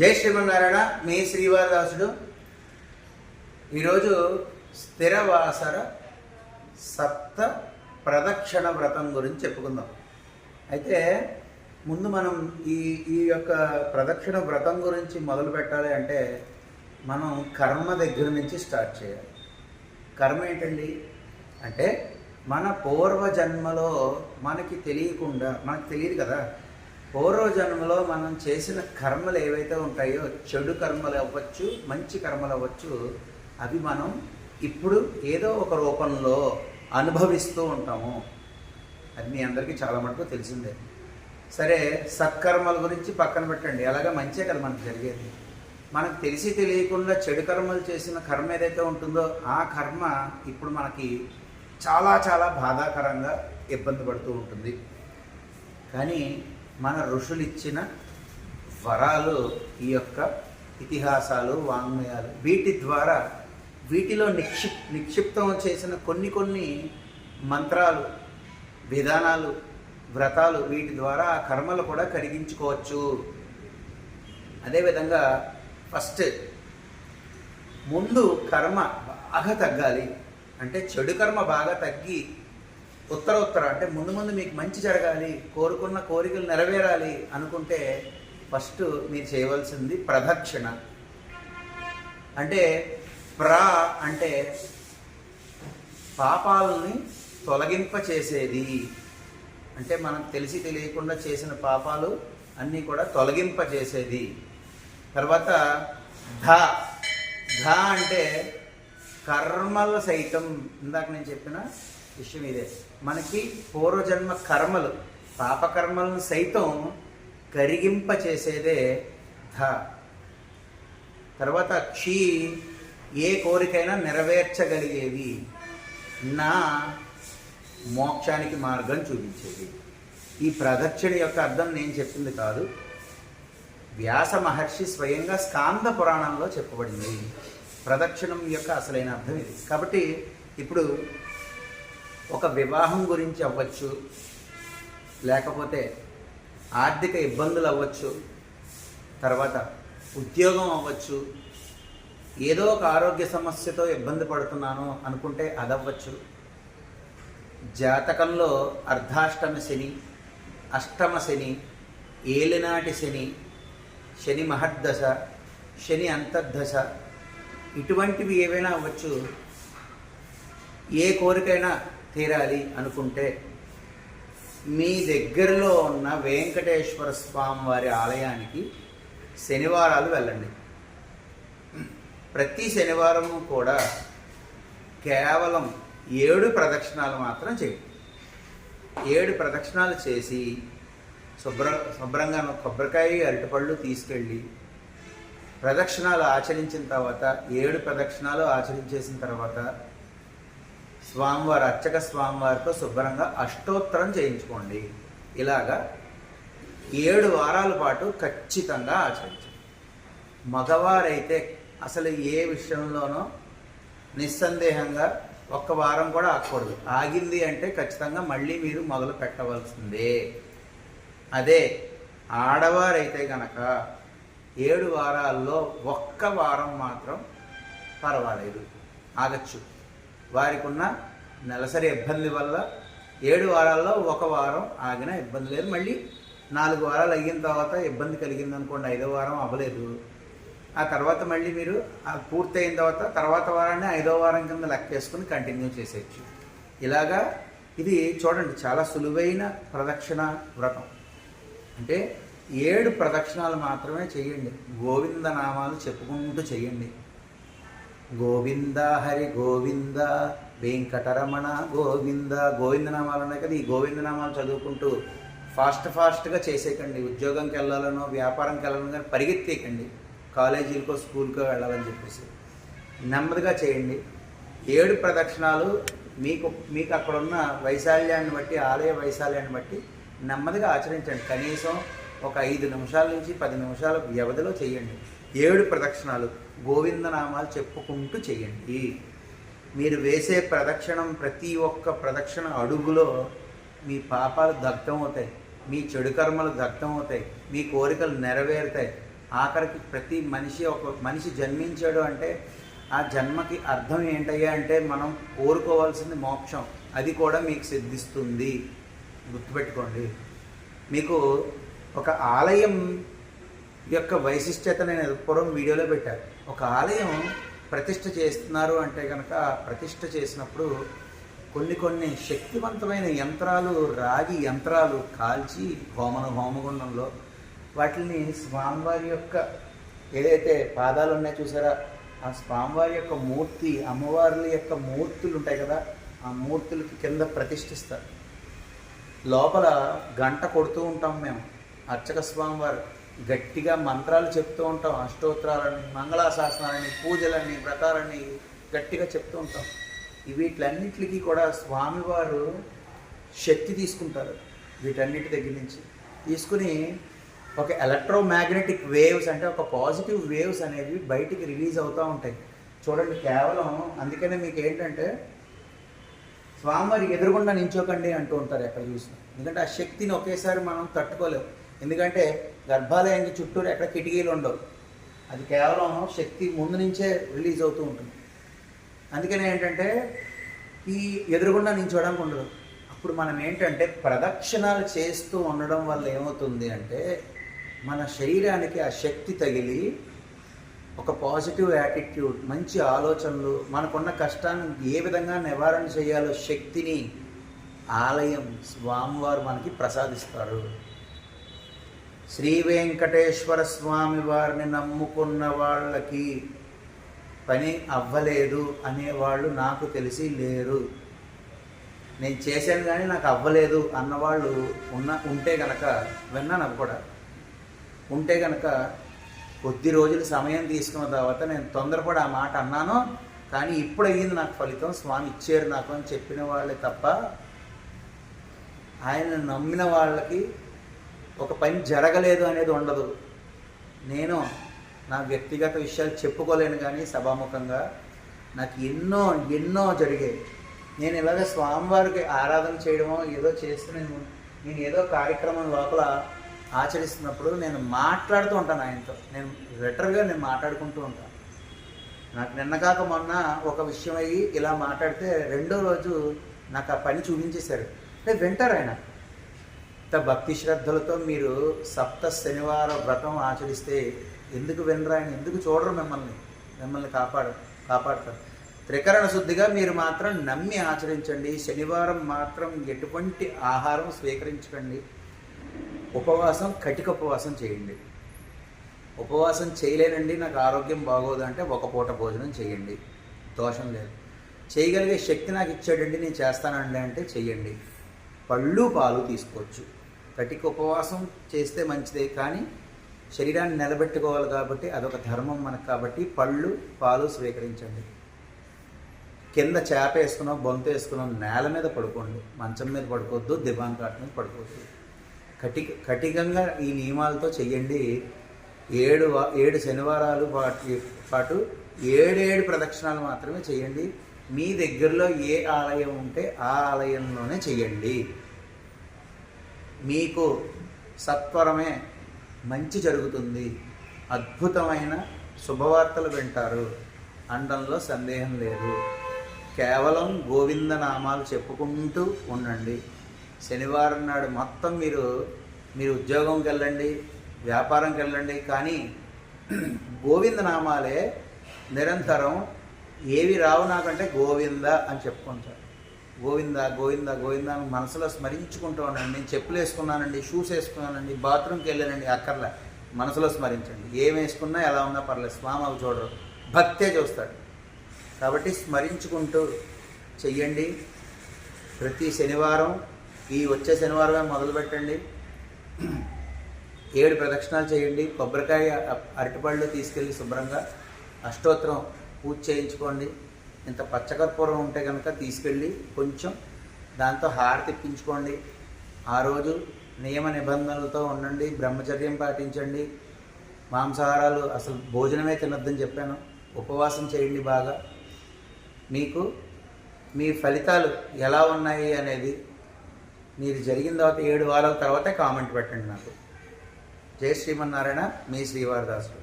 జై శ్రీమన్నారాయణ మీ శ్రీవారదాసుడు. ఈరోజు స్థిరవాసర సప్త ప్రదక్షిణ వ్రతం గురించి చెప్పుకుందాం. అయితే ముందు మనం ఈ ఈ యొక్క ప్రదక్షిణ వ్రతం గురించి మొదలు పెట్టాలి అంటే మనం కర్మ దగ్గర నుంచి స్టార్ట్ చేయాలి. కర్మ ఏంటండి? అంటే మన పూర్వజన్మలో మనకి తెలియకుండా మనకు తెలియదు కదా పూర్వజన్మలో మనం చేసిన కర్మలు ఏవైతే ఉంటాయో చెడు కర్మలు అవ్వచ్చు మంచి కర్మలు అవ్వచ్చు అవి మనం ఇప్పుడు ఏదో ఒక రూపంలో అనుభవిస్తూ ఉంటాము. అది మీ అందరికీ చాలా మటుకు తెలిసిందే. సరే సత్కర్మల గురించి పక్కన పెట్టండి. అలాగే మంచే కదా మనకు జరిగేది. మనకు తెలిసి తెలియకుండా చెడు కర్మలు చేసిన కర్మ ఏదైతే ఉంటుందో ఆ కర్మ ఇప్పుడు మనకి చాలా చాలా బాధాకరంగా ఇబ్బంది పడుతూ ఉంటుంది. కానీ మన ఋషులు ఇచ్చిన వరాలు ఈ యొక్క ఇతిహాసాలు వాంగ్మయాలు. వీటి ద్వారా వీటిలో నిక్షిప్ నిక్షిప్తం చేసిన కొన్ని కొన్ని మంత్రాలు విధానాలు వ్రతాలు వీటి ద్వారా ఆ కర్మలు కూడా కరిగించుకోవచ్చు. అదేవిధంగా ఫస్ట్ ముందు కర్మ బాగా తగ్గాలి. అంటే చెడు కర్మ బాగా తగ్గి ఉత్తర ఉత్తర అంటే ముందు ముందు మీకు మంచి జరగాలి కోరుకున్న కోరికలు నెరవేరాలి అనుకుంటే ఫస్ట్ మీరు చేయవలసింది ప్రదక్షిణ. అంటే ప్ర అంటే పాపాలని తొలగింప చేసేది. అంటే మనం తెలిసి తెలియకుండా చేసిన పాపాలు అన్నీ కూడా తొలగింప చేసేది. తర్వాత ధ. ధ అంటే కర్మలు సైతం. ఇందాక నేను చెప్పిన విషయం ఇదే. మనకి పూర్వజన్మ కర్మలు పాపకర్మలను సైతం కరిగింప చేసేదే ధ. తర్వాత క్షీ ఏ కోరికైనా నెరవేర్చగలిగేది నా మోక్షానికి మార్గం చూపించేది. ఈ ప్రదక్షిణ యొక్క అర్థం నేను చెప్పింది కాదు. వ్యాస మహర్షి స్వయంగా స్కాంద పురాణంలో చెప్పబడింది. ప్రదక్షిణం యొక్క అసలైన అర్థం ఇది. కాబట్టి ఇప్పుడు ఒక వివాహం గురించి అవ్వచ్చు లేకపోతే ఆర్థిక ఇబ్బందులు అవ్వచ్చు తర్వాత ఉద్యోగం అవ్వచ్చు ఏదో ఒక ఆరోగ్య సమస్యతో ఇబ్బంది పడుతున్నాను అనుకుంటే అదవ్వచ్చు. జాతకంలో అర్ధాష్టమ శని అష్టమ శని ఏలినాటి శని శని మహర్దశ శని అంతర్దశ ఇటువంటివి ఏవైనా అవ్వచ్చు. ఏ కోరికైనా తీరాలి అనుకుంటే మీ దగ్గరలో ఉన్న వెంకటేశ్వర స్వామి వారి ఆలయానికి శనివారాలు వెళ్ళండి. ప్రతి శనివారం కూడా కేవలం ఏడు ప్రదక్షిణాలు మాత్రం చేయండి. ఏడు ప్రదక్షిణాలు చేసి శుభ్ర శుభ్రంగా కొబ్బరికాయ అరటిపళ్ళు తీసుకెళ్ళి ప్రదక్షిణాలు ఆచరించిన తర్వాత ఏడు ప్రదక్షిణాలు ఆచరించేసిన తర్వాత స్వామివారి అర్చక స్వామివారితో శుభ్రంగా అష్టోత్తరం చేయించుకోండి. ఇలాగా ఏడు వారాల పాటు ఖచ్చితంగా ఆచరించండి. మగవారైతే అసలు ఏ విషయంలోనో నిస్సందేహంగా ఒక్క వారం కూడా ఆగకూడదు. ఆగింది అంటే ఖచ్చితంగా మళ్ళీ మీరు మొదలు పెట్టవలసిందే. అదే ఆడవారైతే గనక ఏడు వారాల్లో ఒక్క వారం మాత్రం పర్వాలేదు. ఆగచ్చు. వారికి ఉన్న నెలసరి ఇబ్బంది వల్ల ఏడు వారాల్లో ఒక వారం ఆగిన ఇబ్బంది లేదు. మళ్ళీ నాలుగు వారాలు అయిన తర్వాత ఇబ్బంది కలిగింది అనుకోండి ఐదో వారం అవ్వలేదు. ఆ తర్వాత మళ్ళీ మీరు ఆ పూర్తయిన తర్వాత తర్వాత వారాన్ని ఐదో వారం కింద లెక్కేసుకుని కంటిన్యూ చేసేయచ్చు. ఇలాగా ఇది చూడండి చాలా సులువైన ప్రదక్షిణ వ్రతం. అంటే ఏడు ప్రదక్షిణాలు మాత్రమే చేయండి. గోవింద నామాలు చెప్పుకుంటూ చేయండి. గోవింద హరి గోవింద వెంకటరమణ గోవింద గోవింద నామాలు ఉన్నాయి కదా ఈ గోవింద నామాలు చదువుకుంటూ ఫాస్ట్ ఫాస్ట్గా చేసేయకండి. ఉద్యోగంకి వెళ్ళాలనో వ్యాపారంకి వెళ్ళాలనో కానీ పరిగెత్తేయకండి. కాలేజీలకో స్కూల్కో వెళ్ళాలని చెప్పేసి. నెమ్మదిగా చేయండి. ఏడు ప్రదక్షిణాలు మీకు మీకు అక్కడ ఉన్న వైశాల్యాన్ని బట్టి ఆలయ వైశాల్యాన్ని బట్టి నెమ్మదిగా ఆచరించండి. కనీసం ఒక ఐదు నిమిషాల నుంచి పది నిమిషాల వ్యవధిలో చేయండి. ఏడు ప్రదక్షిణాలు. గోవిందనామాలు చెప్పుకుంటూ చేయండి. మీరు వేసే ప్రదక్షిణం ప్రతి ఒక్క ప్రదక్షిణ అడుగులో మీ పాపాలు దగ్ధం అవుతాయి మీ చెడు కర్మలు దగ్ధం అవుతాయి మీ కోరికలు నెరవేరుతాయి. ఆఖరికి ప్రతి మనిషి ఒక మనిషి జన్మించాడు అంటే ఆ జన్మకి అర్థం ఏంటయ్యా అంటే మనం కోరుకోవాల్సింది మోక్షం. అది కూడా మీకు సిద్ధిస్తుంది. గుర్తుపెట్టుకోండి. మీకు ఒక ఆలయం యొక్క వైశిష్ట్యత నేను పూర్వం వీడియోలో పెట్టాను. ఒక ఆలయం ప్రతిష్ట చేస్తున్నారు అంటే కనుక ప్రతిష్ట చేసినప్పుడు కొన్ని కొన్ని శక్తివంతమైన యంత్రాలు రాగి యంత్రాలు కాల్చి హోమన హోమగుండంలో వాటిని స్వామివారి యొక్క ఏదైతే పాదాలు ఉన్నాయో చూసారా? ఆ స్వామివారి యొక్క మూర్తి అమ్మవార్ల యొక్క మూర్తులు ఉంటాయి కదా ఆ మూర్తులకి కింద ప్రతిష్ఠిస్తారు. లోపల గంట కొడుతూ ఉంటాం మేము అర్చక స్వామివారు. గట్టిగా మంత్రాలు చెప్తూ ఉంటాం. అష్టోత్తరాలని మంగళాశాసనాలని పూజలని వ్రతాలని గట్టిగా చెప్తూ ఉంటాం. ఈ వీటిలన్నిటికీ కూడా స్వామివారు శక్తి తీసుకుంటారు వీటన్నిటి దగ్గర నుంచి. తీసుకుని ఒక ఎలక్ట్రోమాగ్నెటిక్ వేవ్స్ అంటే ఒక పాజిటివ్ వేవ్స్ అనేవి బయటికి రిలీజ్ అవుతూ ఉంటాయి. చూడండి కేవలం అందుకనే మీకు ఏంటంటే స్వామివారి ఎదురుగుండా నించోకండి అంటూ ఉంటారు ఎక్కడ చూసినా. ఎందుకంటే ఆ శక్తిని ఒకేసారి మనం తట్టుకోలేము ఎందుకంటే గర్భాలయానికి చుట్టూరు ఎక్కడ కిటికీలు ఉండవు. అది కేవలం శక్తి ముందు నుంచే రిలీజ్ అవుతూ ఉంటుంది. అందుకనే ఏంటంటే ఈ ఎదురుగుండా నించోవడానికి ఉండదు. అప్పుడు మనం ఏంటంటే ప్రదక్షిణాలు చేస్తూ ఉండడం వల్ల ఏమవుతుంది అంటే మన శరీరానికి ఆ శక్తి తగిలి ఒక పాజిటివ్ యాటిట్యూడ్ మంచి ఆలోచనలు మనకున్న కష్టాన్ని ఏ విధంగా నివారణ చేయాలో శక్తిని ఆలయం స్వామివారు మనకి ప్రసాదిస్తారు. శ్రీ వెంకటేశ్వర స్వామి వారిని నమ్ముకున్న వాళ్ళకి పని అవ్వలేదు అనేవాళ్ళు నాకు తెలిసి లేరు. నేను చేశాను కానీ నాకు అవ్వలేదు అన్నవాళ్ళు ఉన్న ఉంటే గనక విన్నాను అవి కూడా. ఉంటే గనక కొద్ది రోజులు సమయం తీసుకున్న తర్వాత నేను తొందరపడి ఆ మాట అన్నాను కానీ ఇప్పుడు అయ్యింది నాకు ఫలితం. స్వామి ఇచ్చారు నాకు అని చెప్పిన వాళ్ళే తప్ప ఆయన నమ్మిన వాళ్ళకి ఒక పని జరగలేదు అనేది ఉండదు. నేను నా వ్యక్తిగత విషయాలు చెప్పుకోలేను కానీ సభాముఖంగా నాకు ఎన్నో ఎన్నో జరిగాయి. నేను ఇలాగ స్వామివారికి ఆరాధన చేయడమో ఏదో చేస్తున్నాను నేను నేను ఏదో కార్యక్రమం లోపల ఆచరిస్తున్నప్పుడు నేను మాట్లాడుతూ ఉంటాను ఆయనతో. నేను లెటర్గా నేను మాట్లాడుకుంటూ ఉంటాను. నాకు నిన్న కాక మొన్న ఒక విషయం అయ్యి ఇలా మాట్లాడితే రెండో రోజు నాకు ఆ పని చూపించేశారు. అంటే వింటారు ఆయన. ఇంత భక్తి శ్రద్ధలతో మీరు సప్త శనివార వ్రతం ఆచరిస్తే ఎందుకు వినరా ఆయన ఎందుకు చూడరు మిమ్మల్ని? మిమ్మల్ని కాపాడు కాపాడతారు. త్రికరణ శుద్ధిగా మీరు మాత్రం నమ్మి ఆచరించండి. శనివారం మాత్రం ఎటువంటి ఆహారం స్వీకరించకండి. ఉపవాసం కటిక ఉపవాసం చేయండి. ఉపవాసం చేయలేనండి నాకు ఆరోగ్యం బాగోదు అంటే ఒక పూట భోజనం చేయండి. దోషం లేదు. చేయగలిగే శక్తి నాకు ఇచ్చాడండి నేను చేస్తానండి అంటే చెయ్యండి పళ్ళు పాలు తీసుకోవచ్చు. కటిక ఉపవాసం చేస్తే మంచిదే కానీ శరీరాన్ని నిలబెట్టుకోవాలి కాబట్టి అదొక ధర్మం మనకు కాబట్టి పళ్ళు పాలు స్వీకరించండి. కింద చేప వేసుకున్నాం బొంత వేసుకున్నాం నేల మీద పడుకోండి. మంచం మీద పడుకోవద్దు దివాన్ కాట్ మీద పడుకోవద్దు. కటిక కటికంగా ఈ నియమాలతో చెయ్యండి. ఏడు ఏడు శనివారాలు పాటు పాటు ఏడేడు ప్రదక్షిణాలు మాత్రమే చేయండి మీ దగ్గరలో ఏ ఆలయం ఉంటే ఆ ఆలయంలోనే చెయ్యండి. మీకు సత్వరమే మంచి జరుగుతుంది. అద్భుతమైన శుభవార్తలు వింటారు. అండంలో సందేహం లేదు. కేవలం గోవింద నామాలు చెప్పుకుంటూ ఉండండి. శనివారం నాడు మొత్తం మీరు మీరు ఉద్యోగంకి వెళ్ళండి వ్యాపారంకి వెళ్ళండి కానీ గోవింద నామాలే నిరంతరం ఏవి రావు నాకంటే గోవింద అని చెప్పుకుంటారు. గోవింద గోవింద గోవింద అని మనసులో స్మరించుకుంటూ ఉండండి. నేను చెప్పులు వేసుకున్నానండి షూస్ వేసుకున్నానండి బాత్రూమ్కి వెళ్ళానండి అక్కర్లే. మనసులో స్మరించండి. ఏం వేసుకున్నా ఎలా ఉన్నా పర్లేదు. స్వామి అవి చూడరు. భక్తే చూస్తాడు. కాబట్టి స్మరించుకుంటూ చెయ్యండి. ప్రతి శనివారం ఈ వచ్చే శనివారమే మొదలుపెట్టండి ఏడు ప్రదక్షిణాలు చేయండి. కొబ్బరికాయ అరటిపళ్ళు తీసుకెళ్ళి శుభ్రంగా అష్టోత్తరం పూజ చేయించుకోండి. ఇంత పచ్చకర్పూరం ఉంటే కనుక తీసుకెళ్ళి కొంచెం దాంతో హారతి ఇప్పించుకోండి ఆ రోజు నియమ నిబంధనలతో ఉండండి బ్రహ్మచర్యం పాటించండి. మాంసాహారాలు అసలు భోజనమే తినొద్దని చెప్పాను. ఉపవాసం చేయండి బాగా. మీకు మీ ఫలితాలు ఎలా ఉన్నాయి అనేది మీరు జరిగిన తర్వాత ఏడు వారాల తర్వాతే కామెంట్ పెట్టండి నాకు. జై శ్రీమన్నారాయణ మీ శ్రీవారిదాసుడు